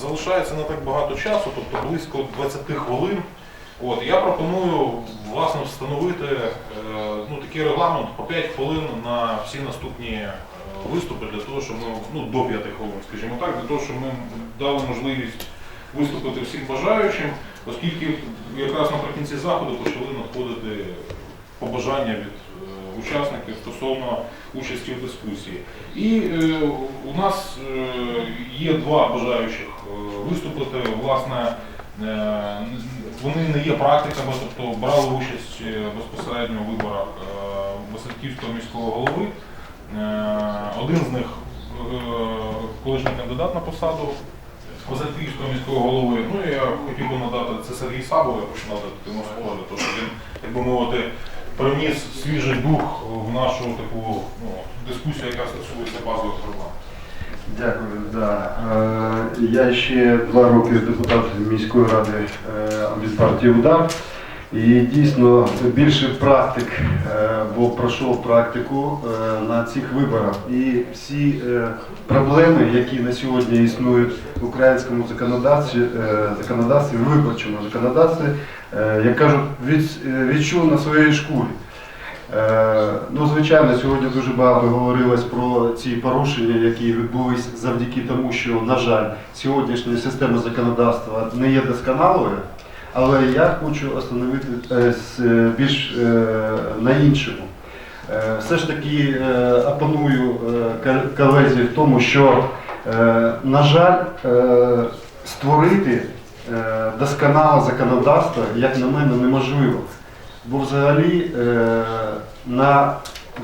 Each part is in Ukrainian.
залишається не так багато часу, тобто близько 20 хвилин. От, я пропоную власне встановити е, ну, такий регламент по 5 хвилин на всі наступні е, виступи для того, щоб ми ну, до 5 хвилин, скажімо так, для того, щоб ми дали можливість виступити всім бажаючим, оскільки якраз наприкінці заходу почали надходити побажання від е, учасників стосовно участі в дискусії. І е, у нас е, є два бажаючих е, виступити. Власне, е, вони не є практиками, тобто брали участь е, безпосередньо у виборах е, Васильківського міського голови. Е, Один з них е, колишній кандидат на посаду Васильківського міського голови. Ну я хотів би надати це Сергій Сабов, я хочу надати йому слово, тому що він, як би мовити, приніс свіжий дух в нашу таку ну, дискусію, яка стосується базових проблем. Дякую. Да. Е, Я ще два роки депутат міської ради е, від партії Удар. І дійсно більше практик, е, бо пройшов практику е, на цих виборах. І всі е, проблеми, які на сьогодні існують в українському законодавстві, законодавстві виборчому законодавстві, як кажуть, відчув на своїй шкурі. Ну, звичайно, сьогодні дуже багато говорилось про ці порушення, які відбулись завдяки тому, що, на жаль, сьогоднішня система законодавства не є досконалою. Але я хочу остановити е, е, більш е, на іншому. Все ж таки опоную колезі в тому, що, на жаль, створити досконале законодавство, як на мене, неможливо. Бо взагалі на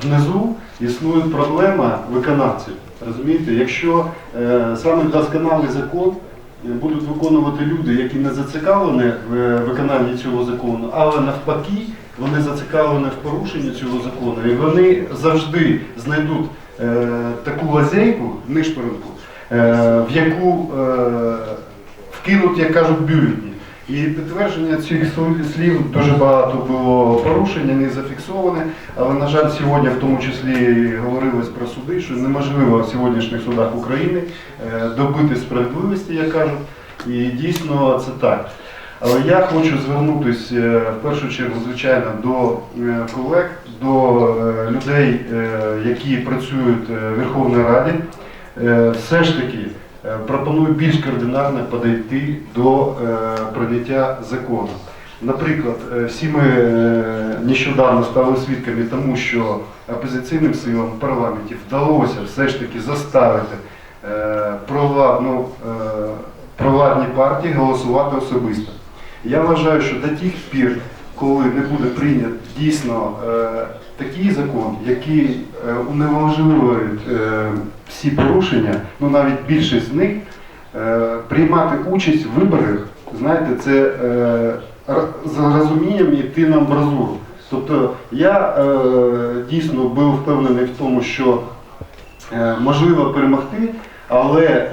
внизу існує проблема виконавців. Розумієте, якщо саме досконалий закон будуть виконувати люди, які не зацікавлені в е, виконанні цього закону, але навпаки, вони зацікавлені в порушенні цього закону, і вони завжди знайдуть е, таку лазейку, нишпоринку, е, в яку е, вкинуть, як кажуть, бюлетні. І підтвердження цих слів- дуже багато було порушень, не зафіксоване. Але, на жаль, сьогодні в тому числі говорилось про суди, що неможливо в сьогоднішніх судах України е, добити справедливості, як кажуть. І дійсно це так. Але я хочу звернутися е, в першу чергу, звичайно, до е, колег, до людей, які працюють в Верховній Раді. Все ж таки пропоную більш кардинально подійти до е, прийняття закону. Наприклад, е, всі ми е, нещодавно стали свідками тому, що опозиційним силам в парламенті вдалося все ж таки заставити е, е, провладні партії голосувати особисто. Я вважаю, що до тих пір, коли не буде прийнят дійсно е, такий закон, який е, унеможливить е, всі порушення, ну навіть більшість з них, приймати участь в виборах, знаєте, це з розумінням йти на амбразуру. Тобто я дійсно був впевнений в тому, що можливо перемогти, але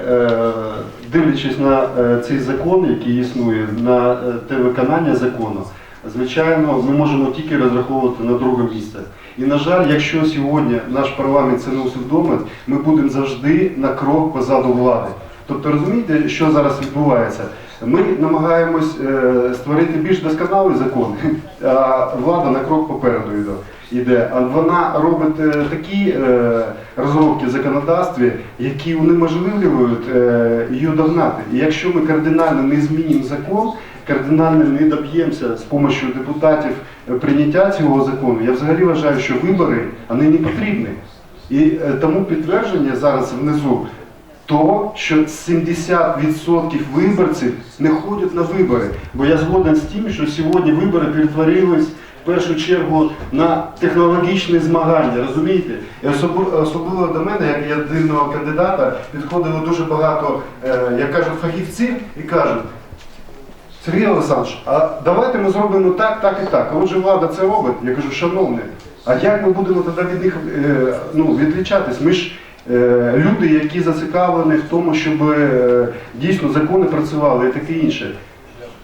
дивлячись на цей закон, який існує, на те виконання закону, звичайно, ми можемо тільки розраховувати на друге місце. І на жаль, якщо сьогодні наш парламент це не усвідомить, ми будемо завжди на крок позаду влади. Тобто розумієте, що зараз відбувається? Ми намагаємось е, створити більш досконалий закон, а влада на крок попереду йде. А вона робить е, такі е, розробки в законодавстві, які унеможливлюють її догнати. І якщо ми кардинально не змінимо закон, кардинально не доб'ємося з допомогою депутатів прийняття цього закону, я взагалі вважаю, що вибори вони не потрібні. І тому підтвердження зараз внизу то, що 70% виборців не ходять на вибори. Бо я згоден з тим, що сьогодні вибори перетворились в першу чергу на технологічні змагання, розумієте? І особливо, до мене, як єдиного кандидата, підходило дуже багато, е, як кажуть, фахівців і кажуть. Сергій Олександрович, а давайте ми зробимо так, так і так. А отже влада це робить. Я кажу, шановний, а як ми будемо тоді від них е, ну, відлічатись? Ми ж люди, які зацікавлені в тому, щоб е, дійсно закони працювали і таке інше.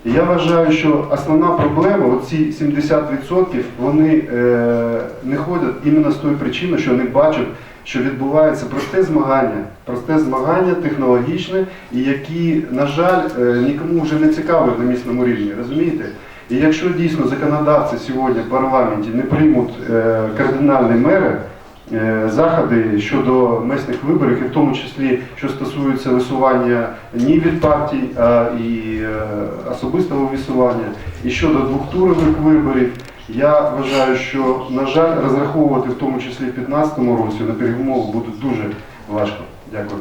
Я вважаю, що основна проблема, оці 70%, вони е, не ходять іменно з тої причини, що вони бачать що відбувається просте змагання, просте змагання технологічне, і які, на жаль, е, нікому вже не цікаві на місному рівні. Розумієте? І якщо дійсно законодавці сьогодні в парламенті не приймуть е, кардинальні мери, е, заходи щодо месних виборів, і в тому числі, що стосується висування ні від партій, а і е, особистого висування, і щодо двохтурових виборів, я вважаю, що, на жаль, розраховувати в тому числі в 2015 році на перемогу буде дуже важко. Дякую.